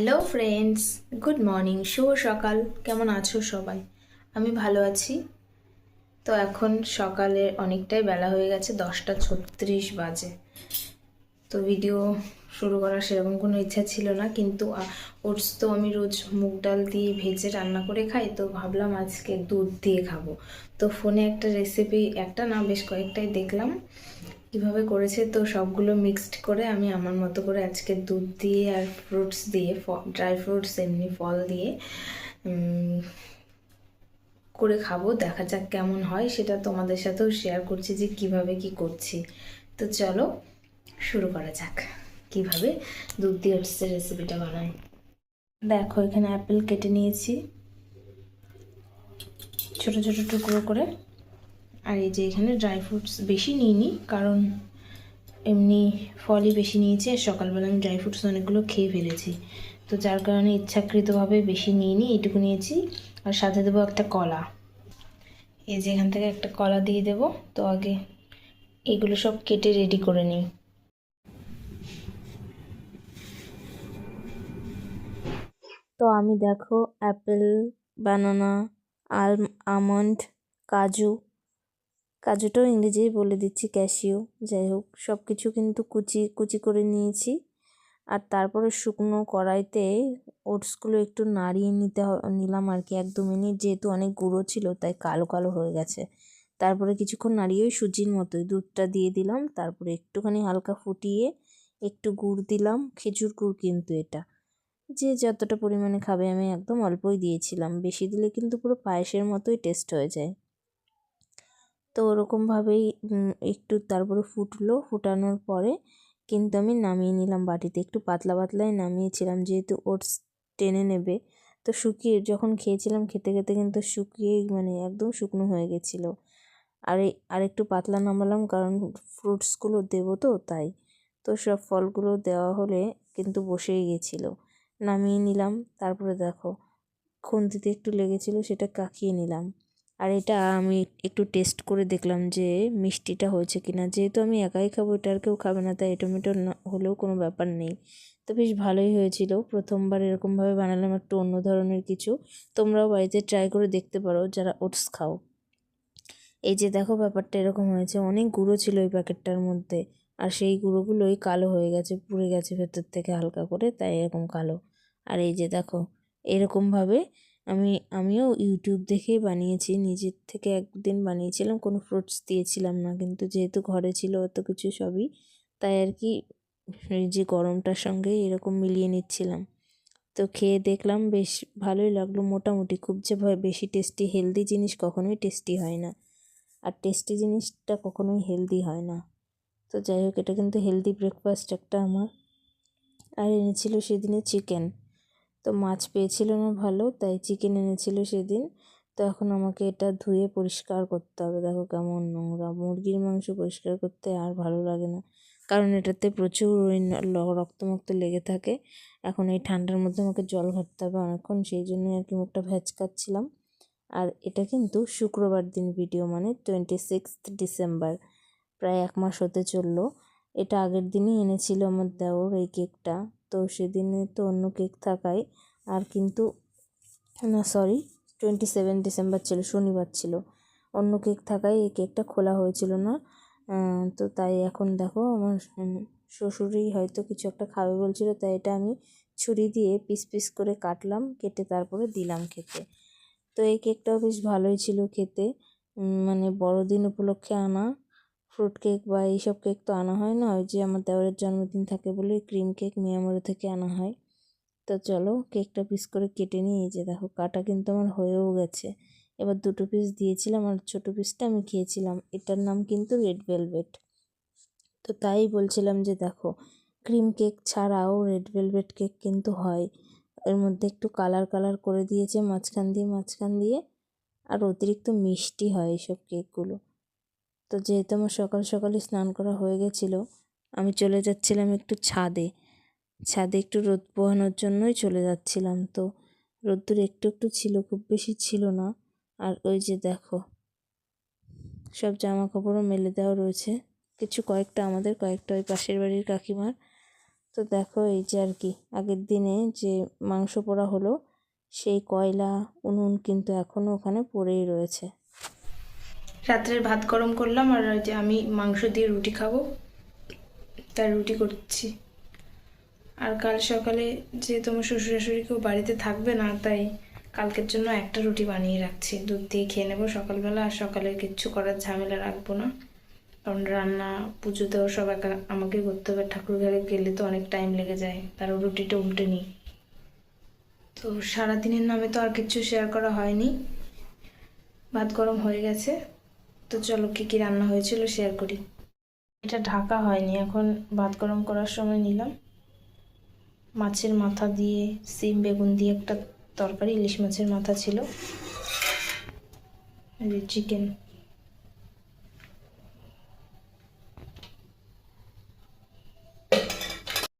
Hello friends good morning শুভ সকাল। কেমন আছো সবাই? আমি ভালো আছি। তো এখন সকালে অনেকটাই বেলা হয়ে গেছে, দশটা ছত্রিশ বাজে। তো ভিডিও শুরু করার সেরকম কোনো ইচ্ছা ছিল না, কিন্তু ওটস তো আমি রোজ মুগ ডাল দিয়ে ভেজে রান্না করে খাই, তো ভাবলাম আজকে দুধ দিয়ে খাব। তো ফোনে একটা রেসিপি একটা না, বেশ কয়েকটাই দেখলাম। কীভাবে করেছে? তো সবগুলো মিক্সড করে আমি আমার মতো করে আজকে দুধ দিয়ে আর ফ্রুটস দিয়ে ড্রাই ফ্রুটস এমনি ফল দিয়ে করে খাব। দেখা যাক কেমন হয়। সেটা তোমাদের সাথেও শেয়ার করছি যে কীভাবে কি করছি। তো চলো শুরু করা যাক। কীভাবে দুধ দিয়ে ওটসের রেসিপিটা বানাই। দেখো, এখানে অ্যাপেল কেটে নিয়েছি। ছোট ছোট টুকরো করে। এই যে এখানে ড্রাই ফ্রুটস বেশি নিইনি, কারণ এমনি ফলই বেশি নিয়েছি আর সকালবেলা আমি ড্রাই ফ্রুটস অনেকগুলো খেয়ে ফেলেছি। তো যার কারণে ইচ্ছাকৃতভাবে বেশি নিইনি, এইটুকু নিয়েছি। আর সাথে দেবো একটা কলা। এই যে এখান থেকে একটা কলা দিয়ে দেবো, তো আগে এগুলো সব কেটে রেডি করে নিই। তো আমি দেখো অ্যাপেল বানানা আল আমন্ড কাজু কাজুটাও ইংরেজিই বলে দিচ্ছি ক্যাশিও যাই হোক সব কিছু কিন্তু কুচি কুচি করে নিয়েছি। আর তারপরে শুকনো কড়াইতে ওটসগুলো একটু নাড়িয়ে নিতে নিলাম আর কি, এক দু মিনিট, যেহেতু অনেক গুঁড়ো ছিল, তাই কালো কালো হয়ে গেছে। তারপরে কিছুক্ষণ নাড়িয়ে ওই সুজির মতোই দুধটা দিয়ে দিলাম, তারপরে একটুখানি হালকা ফুটিয়ে একটু গুড় দিলাম, খেজুর গুড় কিন্তু এটা। যে যতটা পরিমাণে খাবে আমি একদম অল্পই দিয়েছিলাম, বেশি দিলে কিন্তু পুরো পায়েসের মতোই টেস্ট হয়ে যায়। তো ওরকমভাবেই একটু তারপরে ফুটলো। ফুটানোর পরে কিন্তু আমি নামিয়ে নিলাম বাটিতে। একটু পাতলা পাতলাই নামিয়েছিলাম, যেহেতু ওটস টেনে নেবে। তো শুকিয়ে, যখন খেয়েছিলাম, খেতে খেতে কিন্তু শুকিয়ে মানে একদম শুকনো হয়ে গেছিল। আর আর একটু পাতলা নামালাম কারণ ফ্রুটসগুলো দেবো তো, তাই। তো সব ফলগুলো দেওয়া হলে কিন্তু বসেই গেছিল। নামিয়ে নিলাম। তারপরে দেখো, খুন্তিতে একটু লেগেছিলো, সেটা কাকিয়ে নিলাম। আর এটা আমি একটু টেস্ট করে দেখলাম যে মিষ্টিটা হয়েছে কি না যেহেতু আমি একাই খাব, এটা আর কেউ খাবে না, তাই টমেটো হলেও কোনো ব্যাপার নেই। তো বেশ ভালোই হয়েছিল। প্রথমবার এরকমভাবে বানালাম, একটু অন্য ধরনের কিছু। তোমরাও বাড়িতে ট্রাই করে দেখতে পারো, যারা ওটস খাও। এই যে দেখো ব্যাপারটা এরকম হয়েছে। অনেক গুঁড়ো ছিল ওই প্যাকেটটার মধ্যে। আর সেই গুঁড়োগুলোই কালো হয়ে গেছে, পুড়ে গেছে ভেতর থেকে হালকা করে, তাই এরকম কালো। আর এই যে দেখো, এরকমভাবে আমি, আমিও ইউটিউব দেখেই বানিয়েছি, নিজের থেকে একদিন বানিয়েছিলাম, কোনো ফ্রুটস দিয়েছিলাম না, কিন্তু যেহেতু ঘরে ছিল অত কিছু সবই, তাই আর কি যে গরমটার সঙ্গে এরকম মিলিয়ে নিচ্ছিলাম। তো খেয়ে দেখলাম বেশ ভালোই লাগল, মোটামুটি খুব যে বেশি টেস্টি হেলদি জিনিস কখনোই টেস্টি হয় না, আর টেস্টি জিনিসটা কখনোই হেলদি হয় না। তো যাই হোক, এটা কিন্তু হেলদি ব্রেকফাস্ট একটা আমার। আর এনেছিল সেদিনে চিকেন তো মাছ পেয়েছিল না ভালো, তাই চিকেন এনেছিল সেদিন। তো এখন আমাকে এটা ধুয়ে পরিষ্কার করতে হবে। দেখো কেমন নোংরা। মুরগির মাংস পরিষ্কার করতে আর ভালো লাগে না। কারণ এটাতে প্রচুর ওই রক্তমক্ত লেগে থাকে। এখন এই ঠান্ডার মধ্যে আমাকে জল ঘাটতে হবে অনেকক্ষণ, সেই জন্য আর কি মুখটা ভ্যাচকাচ্ছিলাম আর এটা কিন্তু শুক্রবার দিন ভিডিও মানে টোয়েন্টি সিক্সথ ডিসেম্বর প্রায় এক মাস হতে চলল। এটা আগের দিনই এনেছিল আমার দেওর এই কেকটা তো সেদিনে তো অন্য কেক থাকায়। আর কিন্তু, না সরি টোয়েন্টি সেভেন ডিসেম্বর ছিল, শনিবার ছিল। অন্য কেক থাকায় এই কেকটা খোলা হয়েছিল না। তো তাই এখন দেখো, আমার শ্বশুরই হয়তো কিছু একটা খাবে বলছিল, তাই এটা আমি ছুরি দিয়ে পিস পিস করে কাটলাম, কেটে তারপরে দিলাম খেতে। তো এই কেকটাও বেশ ভালোই ছিল খেতে। মানে বড়দিন উপলক্ষে আনা। ফ্রুট কেক বা এইসব কেক তো আনা হয় না। ওই যে আমার দেওয়ারের জন্মদিন থাকে বলে ক্রিম কেক মিয়ামোড়ে থেকে আনা হয়। তো চলো কেকটা পিস করে কেটে নিয়ে যে দেখো, কাটা কিন্তু আমার হয়েও গেছে। এবার দুটো পিস দিয়েছিলাম আর ছোটো পিসটা আমি খেয়েছিলাম। এটার নাম কিন্তু রেড ভেলভেট তো তাই বলছিলাম যে দেখো, ক্রিম কেক ছাড়াও রেড ভেলভেট কেক কিন্তু হয়। এর মধ্যে একটু কালার কালার করে দিয়েছে, মাঝখান দিয়ে মাঝখান দিয়ে। আর অতিরিক্ত মিষ্টি হয় এইসব কেকগুলো। তো যেহেতু আমার সকাল সকালে স্নান করা হয়ে গেছিল, আমি চলে যাচ্ছিলাম একটু ছাদে। ছাদে একটু রোদ পোহানোর জন্যই চলে যাচ্ছিলাম। তো রোদ্দুর একটু একটু ছিল, খুব বেশি ছিল না। আর ওই যে দেখো, সব জামা কাপড়ও মেলে দেওয়া রয়েছে। কিছু কয়েকটা আমাদের, কয়েকটা ওই পাশের বাড়ির কাকিমার। তো দেখো এই যে আর কি, আগের দিনে যে মাংস পোড়া হলো, সেই কয়লা, উনুন কিন্তু এখনও ওখানে পড়েই রয়েছে। রাত্রের ভাত গরম করলাম আর যে আমি মাংস দিয়ে রুটি খাব। তাই রুটি করছি। আর কাল সকালে যে তোমার শ্বশুর শাশুড়ি কেউ বাড়িতে থাকবে না, তাই কালকের জন্য একটা রুটি বানিয়ে রাখছি। দুধ দিয়ে খেয়ে নেব সকালবেলা আর সকালে কিচ্ছু করার ঝামেলা রাখব না। কারণ রান্না, পুজো দেওয়া সব একা আমাকে করতে হবে। ঠাকুর ঘরে গেলে তো অনেক টাইম লেগে যায়। তারও রুটিটা উল্টে নিই। তো সারাদিনের নামে তো আর কিচ্ছু শেয়ার করা হয়নি। ভাত গরম হয়ে গেছে। তো চলো কী কী রান্না হয়েছিল শেয়ার করি। এটা ঢাকা হয়নি, এখন ভাত গরম করার সময় নিলাম। মাছের মাথা দিয়ে, সিম, বেগুন দিয়ে একটা তরকারি, ইলিশ মাছের মাথা ছিল। চিকেন